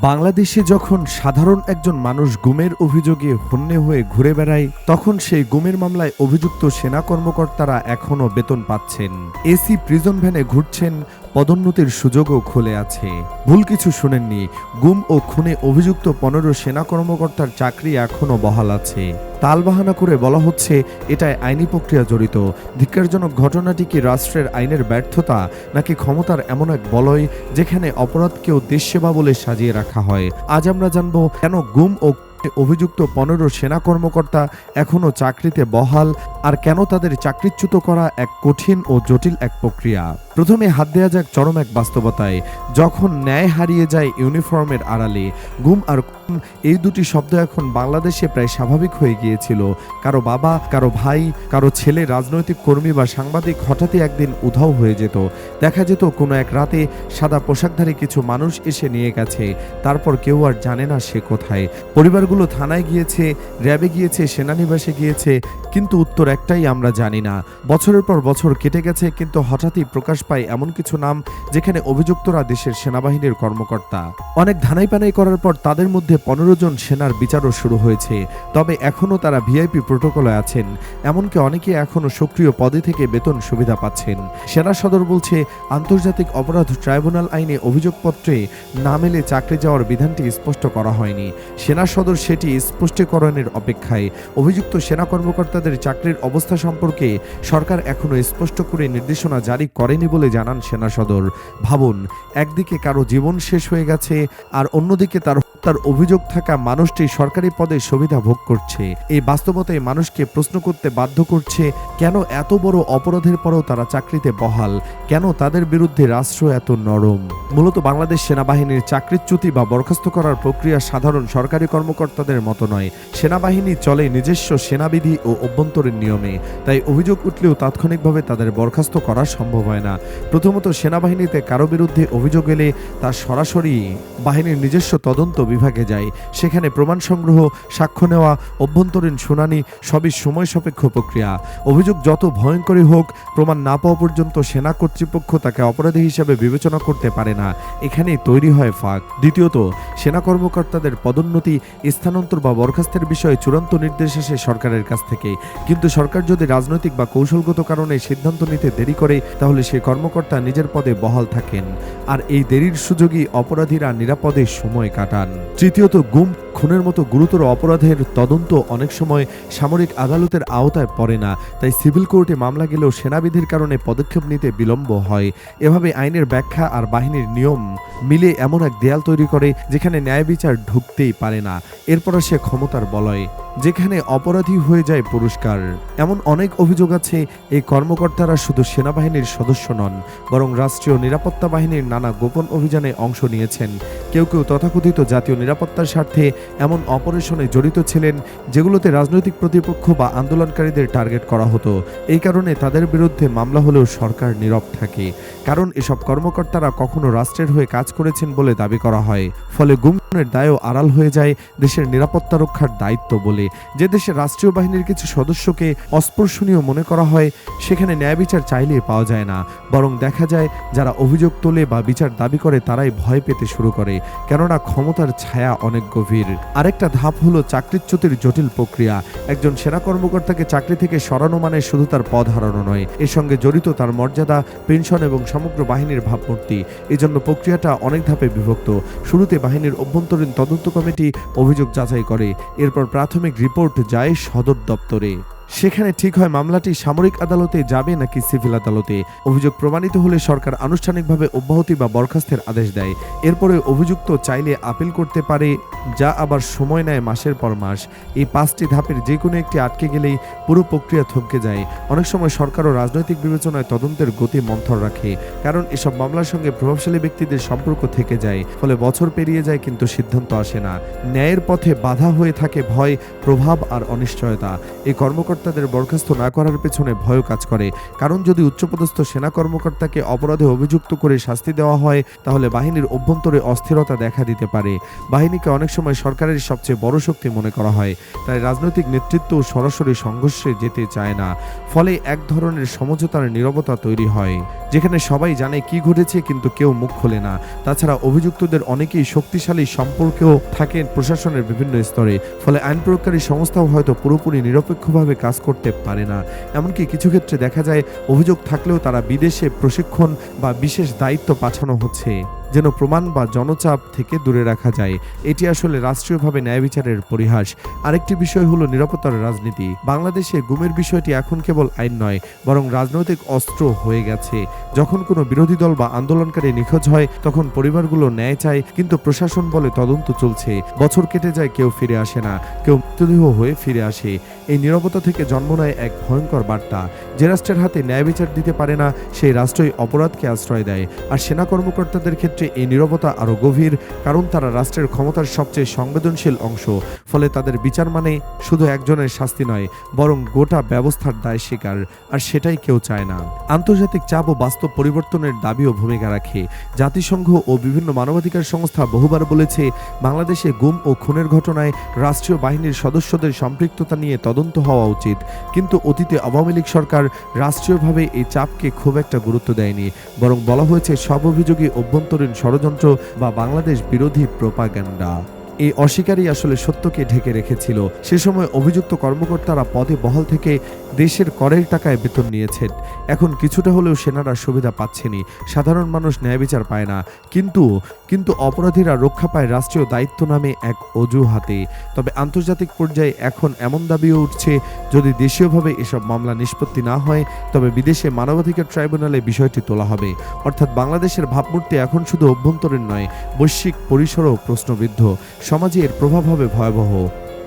বাংলাদেশে যখন সাধারণ একজন মানুষ গুমের অভিযোগে হন্যে হয়ে ঘুরে বেড়ায়, তখন সেই গুমের মামলায় অভিযুক্ত সেনা কর্মকর্তারা এখনও বেতন পাচ্ছেন। এসি প্রিজন ভ্যানে ঘুরছেন পদোন্নতির সুযোগও খুলে আছে। ভুল কিছু শুনেননি। গুম ও খুনে অভিযুক্ত পনেরো সেনা কর্মকর্তার চাকরি এখনও বহাল আছে। তালবাহানা করে বলা হচ্ছে এটায় আইনি প্রক্রিয়া জড়িত। ধিক্কারজনক ঘটনাটি কি রাষ্ট্রের আইনের ব্যর্থতা, নাকি ক্ষমতার এমন এক বলয়, যেখানে অপরাধকেও দেশ সেবা বলে সাজিয়ে রাখা হয়? আজ আমরা জানব, কেন গুম ও অভিযুক্ত পনেরো সেনা কর্মকর্তা এখনও চাকরিতে বহাল, আর কেন তাদের চাকরিচ্যুত করা এক কঠিন ও জটিল এক প্রক্রিয়া? প্রথমে হাত দেওয়া যাক চরম এক বাস্তবতায়। যখন ন্যায় হারিয়ে যায় ইউনিফর্মের আড়ালে গুম আর এই দুটি শব্দ এখন বাংলাদেশে প্রায় স্বাভাবিক হয়ে গিয়েছিল। কারও বাবা, কারও ভাই, কারও ছেলে, রাজনৈতিক কর্মী বা সাংবাদিক হঠাৎই একদিন উধাও হয়ে যেত। দেখা যেত কোনো এক রাতে সাদা পোশাকধারী কিছু মানুষ এসে নিয়ে গেছে। তারপর কেউ আর জানে না সে কোথায়। পরিবারগুলো থানায় গিয়েছে, র্যাবে গিয়েছে, সেনানিবাসে গিয়েছে, কিন্তু উত্তর একটাই আমরা জানি না। বছরের পর বছর কেটে গেছে, কিন্তু হঠাৎই প্রকাশ পায় এমন কিছু নাম যেখানে অভিযুক্তরা দেশের সেনাবাহিনীর কর্মকর্তা। অনেক ধানাই পানাই করার পর তাদের মধ্যে পনেরো জন সেনার বিচারও শুরু হয়েছে। তবে এখনও তারা ভিআইপি প্রোটোকলে আছেন। এমনকি অনেকে এখনও সক্রিয় পদে থেকে বেতন সুবিধা পাচ্ছেন। সেনা সদর বলছে, আন্তর্জাতিক অপরাধ ট্রাইব্যুনাল আইনে অভিযোগপত্রে না মেলে চাকরি যাওয়ার বিধানটি স্পষ্ট করা হয়নি। সেনা সদর সেটি স্পষ্টীকরণের অপেক্ষায়। অভিযুক্ত সেনা কর্মকর্তাদের চাকরির অবস্থা সম্পর্কে সরকার এখনও স্পষ্ট করে নির্দেশনা জারি করেনি বলে জানান সেনা সদর। ভাবুন একদিকে কারও জীবন শেষ হয়ে গেছে আর অন্যদিকে তার হত্যার অভিযোগ থাকা মানুষটি সরকারি পদে সুবিধা ভোগ করছে। এই বাস্তবতায় মানুষকে প্রশ্ন করতে বাধ্য করছে, কেন এত বড় অপরাধের পরেও তারা চাকরিতে বহাল? কেন তাদের বিরুদ্ধে রাষ্ট্র এত নরম? মূলত বাংলাদেশ সেনাবাহিনীর চাকরিচ্যুতি বা বরখাস্ত করার প্রক্রিয়া সাধারণ সরকারি কর্মকর্তাদের মতো নয়। সেনাবাহিনী চলে নিজস্ব সেনাবিধি ও অভ্যন্তরীণ নিয়মে। তাই অভিযোগ উঠলেও তাৎক্ষণিকভাবে তাদের বরখাস্ত করা সম্ভব হয় না। প্রথমত সেনাবাহিনীতে কারও বিরুদ্ধে অভিযোগ এলে তা সরাসরি বাহিনীর নিজস্ব তদন্ত বিভাগে যায়। সেখানে প্রমাণ সংগ্রহ, সাক্ষ্য নেওয়া, অভ্যন্তরীণ শুনানি সবই সময় সাপেক্ষ প্রক্রিয়া। অভিযোগ যত ভয়ঙ্করই হোক, প্রমাণ না পাওয়া পর্যন্ত সেনা কর্তৃপক্ষ তাকে অপরাধী হিসেবে বিবেচনা করতে পারে না। এখানেই তৈরি হয় ফাঁক। দ্বিতীয়ত, সেনা কর্মকর্তাদের পদোন্নতি, স্থানান্তর বা বরখাস্তের বিষয়ে চূড়ান্ত নির্দেশ আসে সরকারের কাছ থেকে। কিন্তু সরকার যদি রাজনৈতিক বা কৌশলগত কারণে সিদ্ধান্ত নিতে দেরি করে, তাহলে সে কর্মকর্তা নিজের পদে বহাল থাকেন। আর এই দেরির সুযোগই অপরাধীরা নিরাপদে সময় কাটান। তৃতীয়ত গুম খুনের মতো গুরুতর অপরাধের তদন্ত অনেক সময় সামরিক আদালতের আওতায় পড়ে না, তাই সিভিল কোর্টে মামলা গেলেও সেনাবিধির কারণে পদক্ষেপ নিতে বিলম্ব হয়। এভাবে আইনের ব্যাখ্যা আর বাহিনীর নিয়ম মিলে এমন এক দেয়াল তৈরি করে যেখানে ন্যায় বিচার ঢুকতেই পারে না। এরপর সে ক্ষমতার বলয়, যেখানে অপরাধী হয়ে যায় পুরস্কার। এমন অনেক অভিযোগ আছে, এই কর্মকর্তারা শুধু সেনাবাহিনীর সদস্য নন, বরং রাষ্ট্রীয় নিরাপত্তা বাহিনীর নানা গোপন অভিযানে অংশ নিয়েছেন। কেউ কেউ তথাকথিত জাতীয় নিরাপত্তার স্বার্থে এমন অপারেশনে জড়িত ছিলেন যেগুলোতে রাজনৈতিক প্রতিপক্ষ বা আন্দোলনকারীদের টার্গেট করা হতো। এই কারণে তাদের বিরুদ্ধে মামলা হলেও সরকার নীরব থাকে। কারণ এসব কর্মকর্তারা কখনো রাষ্ট্রের হয়ে কাজ করেছেন বলে দাবি করা হয়। ফলে গুমনের দায়ও আড়াল হয়ে যায় দেশের নিরাপত্তা রক্ষার দায়িত্ব বলে। যে দেশে রাষ্ট্রীয় বাহিনীর কিছু সদস্যকে অস্পর্শনীয় মনে করা হয়, সেখানে ন্যায় বিচার চাইলে পাওয়া যায় না। বরং দেখা যায়, যারা অভিযোগ তোলে বা বিচার দাবি করে তারাই ভয় পেতে শুরু করে। কেননা ক্ষমতার ছায়া অনেক গভীর। আরেকটা ধাপ হলো চাকরিচ্যুতির জটিল প্রক্রিয়া। একজন সেনা কর্মকর্তাকে চাকরি থেকে সরানো মানে শুধু তার পদ হারানো নয়। এর সঙ্গে জড়িত তার মর্যাদা, পেনশন এবং সমগ্র বাহিনীর ভাবমূর্তি। এজন্য প্রক্রিয়াটা অনেক ধাপে বিভক্ত। শুরুতে বাহিনীর অভ্যন্তরীণ তদন্ত কমিটি অভিযোগ যাচাই করে। এরপর প্রাথমিক রিপোর্ট যায় সদর দপ্তরে। সেখানে ঠিক হয় মামলাটি সামরিক আদালতে যাবে নাকি সিভিল আদালতে। অভিযোগ প্রমাণিত হলে সরকার আনুষ্ঠানিকভাবে অব্যাহতি বা বরখাস্তের আদেশ দেয়। এরপরে অভিযুক্ত চাইলে আপিল করতে পারে, যা আবার সময় নেয় মাসের পর মাস। এই পাঁচটি ধাপের যে কোনো একটি আটকে গেলেই পুরো প্রক্রিয়া থমকে যায়। অনেক সময় সরকার ও রাজনৈতিক বিবেচনায় তদন্তের গতি মন্থর রাখে, কারণ এসব মামলার সঙ্গে প্রভাবশালী ব্যক্তিদের সম্পর্ক থেকে যায়, ফলে বছর পেরিয়ে যায় কিন্তু সিদ্ধান্ত আসে না। ন্যায়ের পথে বাধা হয়ে থাকে ভয়, প্রভাব আর অনিশ্চয়তা। এই কর্মকর্তা কর্মকর্তাদের বরখাস্ত না করার পেছনে ভয় কাজ করে। কারণ যদি উচ্চপদস্থ সেনা কর্মকর্তাকে অপরাধে অভিযুক্ত করে শাস্তি দেওয়া হয়, তাহলে বাহিনীর অভ্যন্তরে অস্থিরতা দেখা দিতে পারে। বাহিনীকে অনেক সময় সরকারের সবচেয়ে বড় শক্তি মনে করা হয়, তাই রাজনৈতিক নেতৃত্ব সরাসরি সংঘর্ষে যেতে চায় না। ফলে এক ধরনের সমঝোতার নীরবতা তৈরি হয়, যেখানে সবাই জানে কি ঘটেছে কিন্তু কেউ মুখ খোলে না। তাছাড়া অভিযুক্তদের অনেকেই শক্তিশালী সম্পর্কেও থাকেন প্রশাসনের বিভিন্ন স্তরে, ফলে আইন প্রয়োগকারী সংস্থাও হয়তো পুরোপুরি নিরপেক্ষভাবে কাজ করতে পারে না। এমনকি কিছু ক্ষেত্রে দেখা যায়, অভিযোগ থাকলেও তারা বিদেশে প্রশিক্ষণ বা বিশেষ দায়িত্ব পাঠানো হচ্ছে। যেন প্রমাণ বা জনচাপ থেকে দূরে রাখা যায়। এটি আসলে রাষ্ট্রীয়ভাবে ন্যায় বিচারের পরিহাস। আরেকটি বিষয় হলো নিরাপত্তার রাজনীতি। বাংলাদেশে গুমের বিষয়টি এখন কেবল আইন নয়, বরং রাজনৈতিক অস্ত্র হয়ে গেছে। যখন কোনো বিরোধী দল বা আন্দোলনকারী নিখোঁজ হয়, তখন পরিবারগুলো ন্যায় চায়, কিন্তু প্রশাসন বলে তদন্ত চলছে। বছর কেটে যায়, কেউ ফিরে আসে না, কেউ মৃতদেহ হয়ে ফিরে আসে। এই নিরাপত্তা থেকে জন্ম নেয় এক ভয়ঙ্কর বার্তা। যে রাষ্ট্রের হাতে ন্যায় বিচার দিতে পারে না, সেই রাষ্ট্রই অপরাধকে আশ্রয় দেয়। আর সেনা কর্মকর্তাদের ক্ষেত্রে এই নিরবতা আরও গভীর, কারণ তারা রাষ্ট্রের ক্ষমতার সবচেয়ে সংবেদনশীল অংশ। ফলে তাদের বিচার মানে শুধু একজনের শাস্তি নয়, বরং গোটা ব্যবস্থার দায় স্বীকার, আর সেটাই কেউ চায় না। আন্তর্জাতিক চাপ ও বাস্তব পরিবর্তনের দাবিও ভূমিকা রাখে। জাতিসংঘ ও বিভিন্ন মানবাধিকার সংস্থা বহুবার বলেছে, বাংলাদেশে গুম ও খুনের ঘটনায় রাষ্ট্রীয় বাহিনীর সদস্যদের সম্পৃক্ততা নিয়ে তদন্ত হওয়া উচিত। কিন্তু অতীতে আওয়ামী লীগ সরকার রাষ্ট্রীয়ভাবে এই চাপকে খুব একটা গুরুত্ব দেয়নি, বরং বলা হয়েছে সব অভিযোগই অভ্যন্তরীণ ষড়যন্ত্র বা বাংলাদেশ বিরোধী প্রোপাগ্যান্ডা এই অস্বীকারই আসলে সত্যকে ঢেকে রেখেছিল। সে সময় অভিযুক্ত কর্মকর্তারা পদে বহাল থেকে দেশের করের টাকায় বেতন নিয়েছেন। এখন কিছুটা হলেও সেনারা সুবিধা পাচ্ছেনি। সাধারণ মানুষ ন্যায় বিচার পায় না। কিন্তু কিন্তু অপরাধীরা রক্ষা পায় রাষ্ট্রীয় দায়িত্ব নামে এক অজুহাতে। তবে আন্তর্জাতিক পর্যায়ে এখন এমন দাবিও উঠছে, যদি দেশীয়ভাবে এসব মামলা নিষ্পত্তি না হয়, তবে বিদেশে মানবাধিকার ট্রাইব্যুনালে বিষয়টি তোলা হবে। অর্থাৎ বাংলাদেশের ভাবমূর্তি এখন শুধু অভ্যন্তরীণ নয়, বৈশ্বিক পরিসরও প্রশ্নবিদ্ধ। সমাজে এর প্রভাব হবে ভয়াবহ।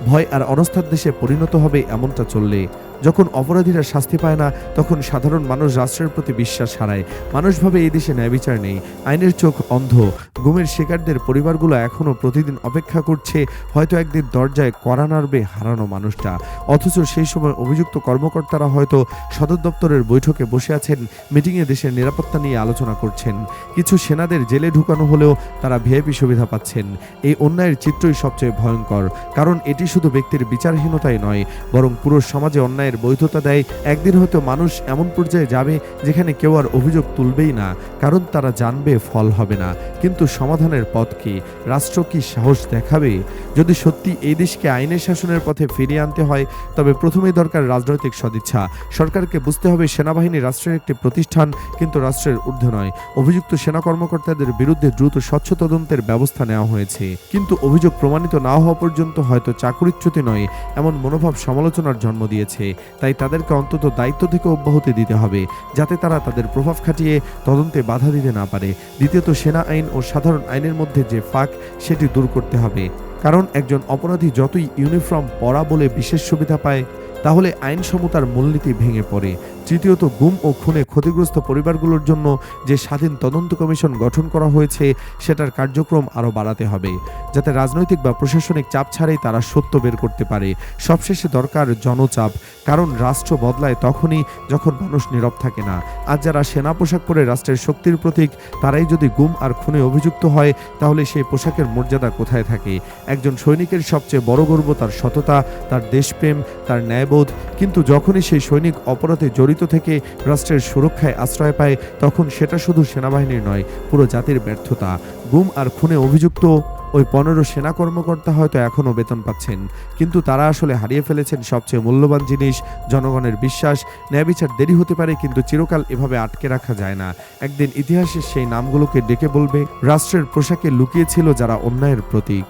ভয় আর অনস্থার দেশে পরিণত হবে এমনটা চললে যখন অপরাধীরা শাস্তি পায় না, তখন সাধারণ মানুষ রাষ্ট্রের প্রতি বিশ্বাস হারায়। মানুষভাবে এই দেশে ন্যায় বিচার নেই। আইনের চোখ অন্ধ। গুমের শিকারদের পরিবারগুলো এখনও প্রতিদিন অপেক্ষা করছে, হয়তো একদিন দরজায় করা নাড়বে হারানো মানুষটা। অথচ সেই সময় অভিযুক্ত কর্মকর্তারা হয়তো সদর দপ্তরের বৈঠকে বসে আছেন, মিটিংয়ে দেশের নিরাপত্তা নিয়ে আলোচনা করছেন। কিছু সেনাদের জেলে ঢুকানো হলেও তারা ভিআইপি সুবিধা পাচ্ছেন। এই অন্যায়ের চিত্রই সবচেয়ে ভয়ঙ্কর। কারণ এটি শুধু ব্যক্তির বিচারহীনতাই নয়, বরং পুরো সমাজে অন্যায়ের বৈধতা দেয়, একদিন হয়তো মানুষ এমন পর্যায়ে যাবে যেখানে কেউ আর অভিযোগ তুলবেই না, কারণ তারা জানবে ফল হবে না। কিন্তু সমাধানের পথ কি? রাষ্ট্র কি সাহস দেখাবে? যদি সত্যি এই দেশকে আইনের শাসনের পথে ফিরিয়ে আনতে হয়, তবে প্রথমেই দরকার রাজনৈতিক সদিচ্ছা। সরকারকে বুঝতে হবে সেনাবাহিনী রাষ্ট্রের একটি প্রতিষ্ঠান, কিন্তু রাষ্ট্রের ঊর্ধ্বে নয়। অভিযুক্ত সেনা কর্মকর্তাদের বিরুদ্ধে দ্রুত স্বচ্ছ তদন্তের ব্যবস্থা নেওয়া হয়েছে। কিন্তু অভিযোগ প্রমাণিত না হওয়া পর্যন্ত হয়তো চাকরিচ্যুতি নয়, এমন মনোভাব সমালোচনার জন্ম দিয়েছে। তাই তাদেরকে অন্তত দায়িত্ব থেকে অব্যাহতি দিতে হবে, যাতে তারা তাদের প্রভাব খাটিয়ে তদন্তে বাধা দিতে না পারে। দ্বিতীয়ত, সেনা আইন ও সাধারণ আইনের মধ্যে যে ফাঁক, সেটি দূর করতে হবে। কারণ একজন অপরাধী যতই ইউনিফর্ম পরা বলে বিশেষ সুবিধা পায়, তাহলে আইন সমতার মূলনীতি ভেঙে পড়ে। তৃতীয়ত, গুম ও খুনে ক্ষতিগ্রস্ত পরিবারগুলোর জন্য যে স্বাধীন তদন্ত কমিশন গঠন করা হয়েছে, সেটার কার্যক্রম আরও বাড়াতে হবে, যাতে রাজনৈতিক বা প্রশাসনিক চাপ ছাড়াই তারা সত্য বের করতে পারে। সবশেষে দরকার জনচাপ, কারণ রাষ্ট্র বদলায় তখনই যখন মানুষ নীরব থাকে না। আজ যারা সেনা পোশাক পরে রাষ্ট্রের শক্তির প্রতীক, তারাই যদি গুম আর খুনে অভিযুক্ত হয়, তাহলে সেই পোশাকের মর্যাদা কোথায় থাকে? একজন সৈনিকের সবচেয়ে বড় গর্ব তার সততা, তার দেশপ্রেম, তার ন্যায়বোধ, কিন্তু যখনই সেই সৈনিক অপরাধে জড়িত থেকে রাষ্ট্রের সুরক্ষায় আশ্রয় পায়, তখন সেটা শুধু সেনাবাহিনীর নয়, পুরো জাতির ব্যর্থতা। গুম আর খুনে অভিযুক্ত ওই পনেরো সেনা কর্মকর্তা হয়তো এখনও বেতন পাচ্ছেন, কিন্তু তারা আসলে হারিয়ে ফেলেছেন সবচেয়ে মূল্যবান জিনিস, জনগণের বিশ্বাস। ন্যায় বিচার দেরি হতে পারে, কিন্তু চিরকাল এভাবে আটকে রাখা যায় না। একদিন ইতিহাসের সেই নামগুলোকে ডেকে বলবে, রাষ্ট্রের পোশাকে লুকিয়েছিল যারা অন্যায়ের প্রতীক।